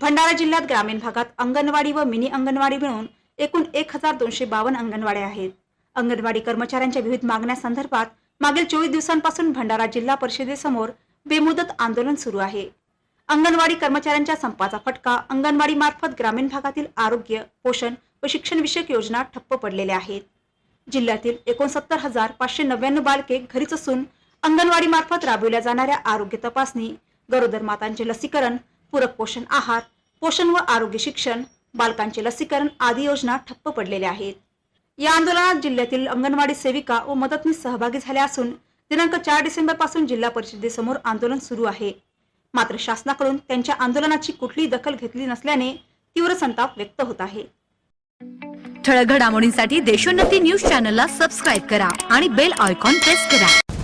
भंडारा जिल्ह्यात ग्रामीण भागात अंगणवाडी व मिनी अंगणवाडी मिळून एकूण एक हजार दोनशे बावन्न अंगणवाड्या आहेत. अंगणवाडी कर्मचाऱ्यांच्या विविध मागण्यासंदर्भात मागील चोवीस दिवसांपासून भंडारा जिल्हा परिषदेसमोर बेमुदत आंदोलन सुरू आहे. अंगणवाडी कर्मचाऱ्यांच्या संपाचा फटका अंगणवाडी मार्फत ग्रामीण भागातील आरोग्य पोषण व शिक्षण विषयक योजना ठप्प पडलेल्या आहेत. जिल्ह्यातील एकोणसत्तर हजार पाचशे नव्याण्णव बालके घरीच असून अंगणवाडी मार्फत राबविल्या जाणाऱ्या आरोग्य तपासणी गरोदर मातांचे लसीकरण पूरक पोषण आहार पोषण व आरोग्य शिक्षण बालकांचे लसीकरण आदी योजना ठप्प पडलेल्या आहेत. या आंदोलनात जिल्ह्यातील अंगणवाडी सेविका व मदतनीस सहभागी झाल्या असून दिनांक चार डिसेंबरपासून जिल्हा परिषदेसमोर आंदोलन सुरू आहे. मात्र शासनाकडून त्यांच्या आंदोलनाची कुठलीही दखल घेतली नसल्याने तीव्र संताप व्यक्त होत आहे. ठळक घडामोडींसाठी देशोन्नती न्यूज चॅनलला सबस्क्राईब करा आणि बेल आयकॉन प्रेस करा.